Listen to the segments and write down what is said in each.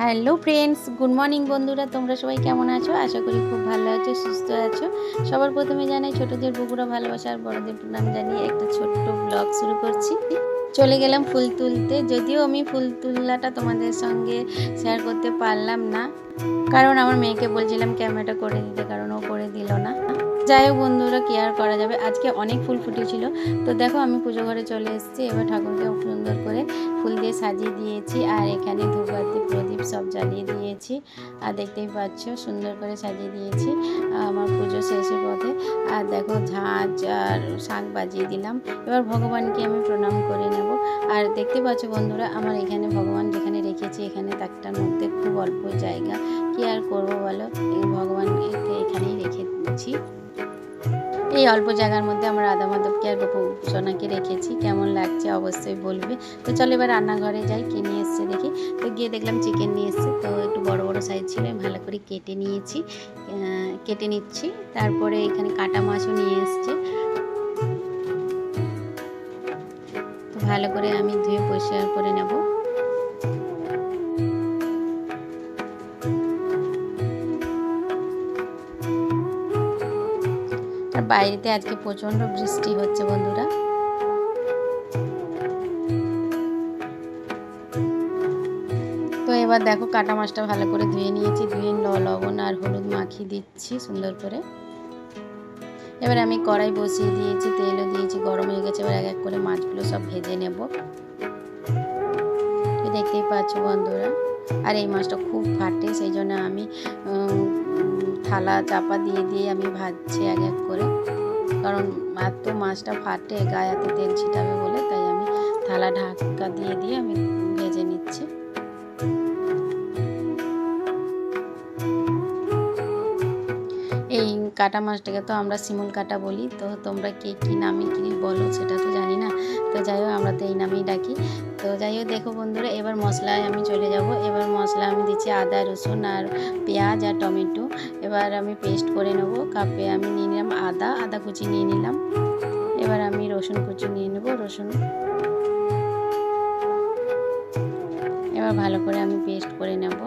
Hello friends, good morning বন্ধুরা, তোমরা সবাই কেমন আছো? আশা করি খুব ভালো আছো, সুস্থ আছো। সবার প্রথমে জানাই ছোটদের বুকুরা ভালোবাসা আর বড়দের প্রণাম জানিয়ে একটা ছোট্ট ব্লগ শুরু করছি। চলে গেলাম ফুল তুলতে, যদিও আমি ফুল তুলাটা তোমাদের সঙ্গে শেয়ার করতে পারলাম না, কারণ আমার মেয়েকে বলছিলাম ক্যামেরাটা করে দিতে কারণ ও করে দিল না। যাই হোক বন্ধুরা কেয়ার করা যাবে? আজকে অনেক ফুল ফুটেছিল। তো দেখো, আমি পুজো ঘরে চলে এসেছি। এবার ঠাকুরকে সুন্দর করে ফুল দিয়ে সাজিয়ে দিয়েছি। আর এখানে ধূপবাতি প্রদীপ সব জ্বালিয়ে দিয়েছি। আর দেখতেই পাচ্ছ, সুন্দর করে সাজিয়ে দিয়েছি আমার পুজো শেষের পথে। আর দেখো ঝাঁঝ আর শাঁখ বাজিয়ে দিলাম। এবার ভগবানকে আমি প্রণাম করে নেব। আর দেখতে পাচ্ছ বন্ধুরা, আমার এখানে ভগবান যেখানে রেখেছি, এখানে তাকটার মধ্যে খুব অল্প জায়গা। কি আর করব বলো? ভগবানকে এখানেই রেখেছি এই অল্প জায়গার মধ্যে আমার রাধা মাধবকে আর সোনাকে রেখেছি। কেমন লাগছে অবশ্যই বলবে। তো চলো এবার রান্নাঘরে যাই, কি নিয়ে এসছে দেখি। তো গিয়ে দেখলাম চিকেন নিয়ে এসছে, তো একটু বড় বড় সাইজ ছিল, আমি ভালো করে কেটে নিয়েছি। কেটে নিচ্ছি। তারপরে এখানে কাটা মাছও নিয়ে এসছে। তো ভালো করে আমি ধুয়ে পরিষ্কার করে নেব। বাইরেতে আজকে প্রচণ্ড বৃষ্টি হচ্ছে বন্ধুরা। তো এবার দেখো কাটা মাছটা ভালো করে ধুয়ে নিয়েছি। ধুয়ে লবণ আর হলুদ মাখিয়ে দিচ্ছি সুন্দর করে। এবার আমি কড়াই বসিয়ে দিয়েছি, তেলও দিয়েছি, গরম হয়ে গেছে। এবার এক এক করে মাছগুলো সব ভেজে নেব। দেখতেই পাচ্ছ বন্ধুরা, আর এই মাছটা খুব ফাটে, সেই জন্য আমি থালা চাপা দিয়ে দিয়ে আমি ভাজছি এক এক করে। কারণ এত মাছটা ফাটে গায়াতে তেল ছিটাবে বলে, তাই আমি থালা ঢাকা দিয়ে দিয়ে আমি ভেজে নিচ্ছি। এই কাটা মাছটাকে তো আমরা শিমুল কাটা বলি, তো তোমরা কে কী নামে কী বলো সেটা তো জানি না। তো যাই হোক, আমরা তো এই নামেই ডাকি। তো যাই হোক, দেখো বন্ধুরা, এবার মশলায় আমি চলে যাব। এবার মশলা আমি দিচ্ছি আদা, রসুন আর পেঁয়াজ আর টমেটো। এবার আমি পেস্ট করে নেব। কাপে আমি নিয়ে নিলাম আদা আদা কুচি নিয়ে নিলাম। এবার আমি রসুন কুচি নিয়ে নেব, রসুন। এবার ভালো করে আমি পেস্ট করে নেব।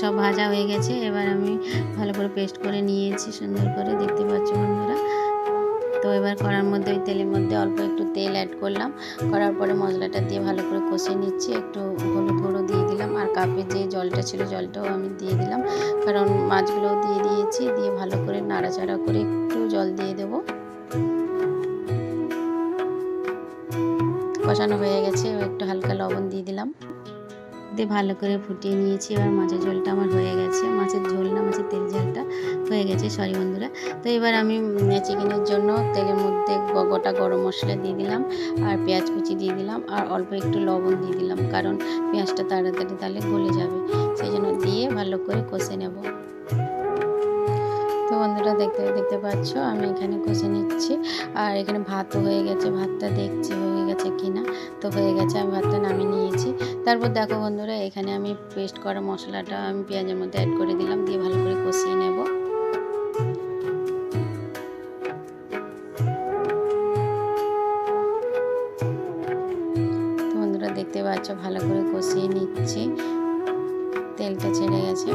সব ভাজা হয়ে গেছে। এবার আমি ভালো করে পেস্ট করে নিয়েছি, সুন্দর করে। দেখতে পাচ্ছ বন্ধুরা? তো এবার কড়ার মধ্যে, ওই তেলের মধ্যে অল্প একটু তেল অ্যাড করলাম। করার পরে মশলাটা দিয়ে ভালো করে কষিয়ে নিচ্ছি। একটু হলুদ গুঁড়ো দিয়ে দিলাম। আর কাপে যে জলটা ছিল, জলটাও আমি দিয়ে দিলাম। কারণ মাছগুলোও দিয়ে দিয়েছি। দিয়ে ভালো করে নাড়াচাড়া করে একটু জল দিয়ে দেবো। কষানো হয়ে গেছে। একটু হালকা লবণ দিয়ে দিলাম। দিয়ে ভালো করে ফুটিয়ে নিয়েছি। এবার মাছের ঝোলটা আমার হয়ে গেছে। মাছের ঝোল না, মাছের তেল ঝালটা হয়ে গেছে। সরি বন্ধুরা। তো এবার আমি চিকেনের জন্য তেলের মধ্যে গোটা গরম মশলা দিয়ে দিলাম আর পেঁয়াজ কুচি দিয়ে দিলাম আর অল্প একটু লবণ দিয়ে দিলাম। কারণ পেঁয়াজটা তাড়াতাড়ি তাহলে গলে যাবে। সেই জন্য দিয়ে ভালো করে কষে নেব। তো বন্ধুরা, দেখতে দেখতে পাচ্ছ, আমি এখানে কষে নিচ্ছি। আর এখানে ভাতও হয়ে গেছে। ভাতটা দেখছি হয়ে গেছে কিনা। তো হয়ে গেছে, আমি ভাতটা নামিয়ে নিয়েছি। তারপর দেখো বন্ধুরা, এখানে আমি পেস্ট করা মশলাটা আমি পেঁয়াজের মধ্যে অ্যাড করে দিলাম, দিয়ে ভালো করে কষিয়ে নেব। বন্ধুরা, দেখতে পাচ্ছ, ভালো করে কষিয়ে নিচ্ছি। তেলটা ছেড়ে গেছে।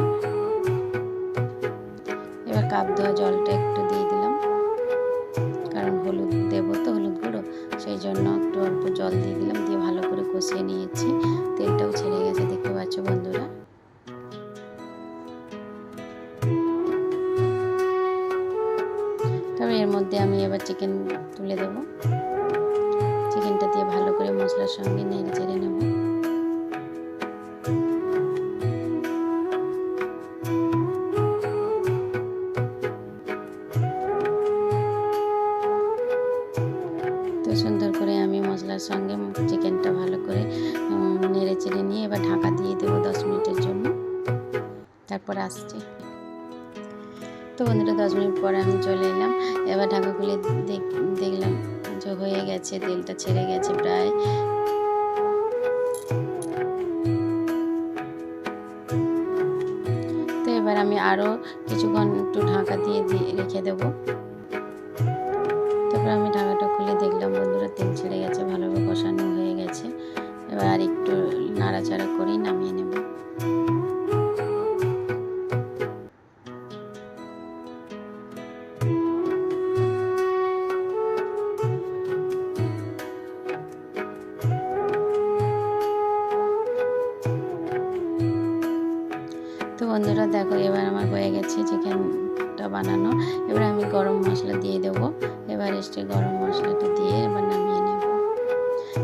এবার কাপ ধোয়া জলটা একটু দিয়ে দিলাম। কারণ হলুদ দেবো তো, হলুদ গুঁড়ো, সেই জন্য একটু অল্প জল দিয়ে দিলাম, দিয়ে ভালো করে কষিয়ে নিয়েছি। তেলটাও ছেড়ে গেছে, দেখতে পাচ্ছ বন্ধুরা। তবে এর মধ্যে আমি এবার চিকেন তুলে দেবো। চিকেনটা দিয়ে ভালো করে মশলার সঙ্গে নেড়ে চেড়ে নেব। সুন্দর করে আমি মশলার সঙ্গে চিকেনটা ভালো করে নেড়ে চেড়ে নিয়ে এবার ঢাকা দিয়ে দেবো দশ মিনিটের জন্য। তারপর আসছি। তো বন্ধুরা, দশ মিনিট পরে আমি চলে এলাম। এবার ঢাকা খুলে দেখ- দেখলাম যে হয়ে গেছে, তেলটা ছেড়ে গেছে প্রায়। তো এবার আমি আরও কিছুক্ষণ একটু ঢাকা দিয়ে রেখে দেবো। তারপর আমি ঢাকাটা খুলে দেখলাম, বন্ধুরা তেল ছেড়ে গেছে, ভালোভাবে কষানো হয়ে গেছে। এবার আর একটু নাড়াচাড়া করেই নামিয়ে নেব। তো বন্ধুরা দেখো, এবার আমার হয়ে গেছে চিকেনটা বানানো। এবার আমি গরম মশলা দিয়ে দেবো। এভারেস্টে গরম মশলাটা দিয়ে এবার নামিয়ে নেব।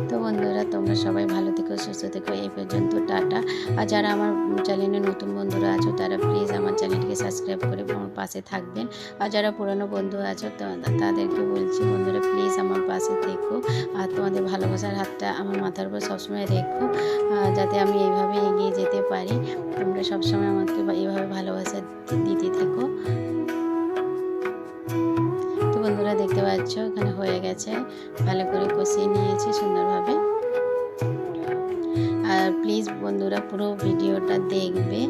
তো বন্ধুরা, তোমরা সবাই ভালো থেকো, সুস্থ থেকো, এই পর্যন্ত টাটা। আর যারা আমার চ্যানেলে নতুন বন্ধুরা আছো, তারা প্লিজ আমার চ্যানেলকে সাবস্ক্রাইব করে আমার পাশে থাকবেন। আর যারা পুরনো বন্ধু আছো তাদেরকে বলছি বন্ধুরা প্লিজ আমার পাশে থেকো। আর তোমাদের ভালোবাসার হাতটা আমার মাথার উপর সবসময় রেখো। যাতে আমি এইভাবে এগিয়ে যেতে পারি, তোমরা সবসময় আমাকে বা- এইভাবে ভালোবাসা পাচ্ছ এখানে হয়ে গেছে। ভালো করে কষিয়ে নিয়েছি সুন্দরভাবে। আর প্লিজ বন্ধুরা, পুরো ভিডিওটা দেখবে।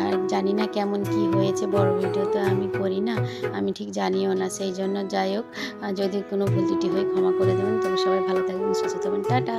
আর জানি না কেমন কি হয়েছে, বড় ভিডিও তো আমি করি না। আমি ঠিক জানিও না, সেই জন্য যাই হোক। যদি কোনো ভুল ত্রুটি হয়ে ক্ষমা করে দেবেন। তবে সবাই ভালো থাকবেন, সুস্থ থাকবেন। টাটা!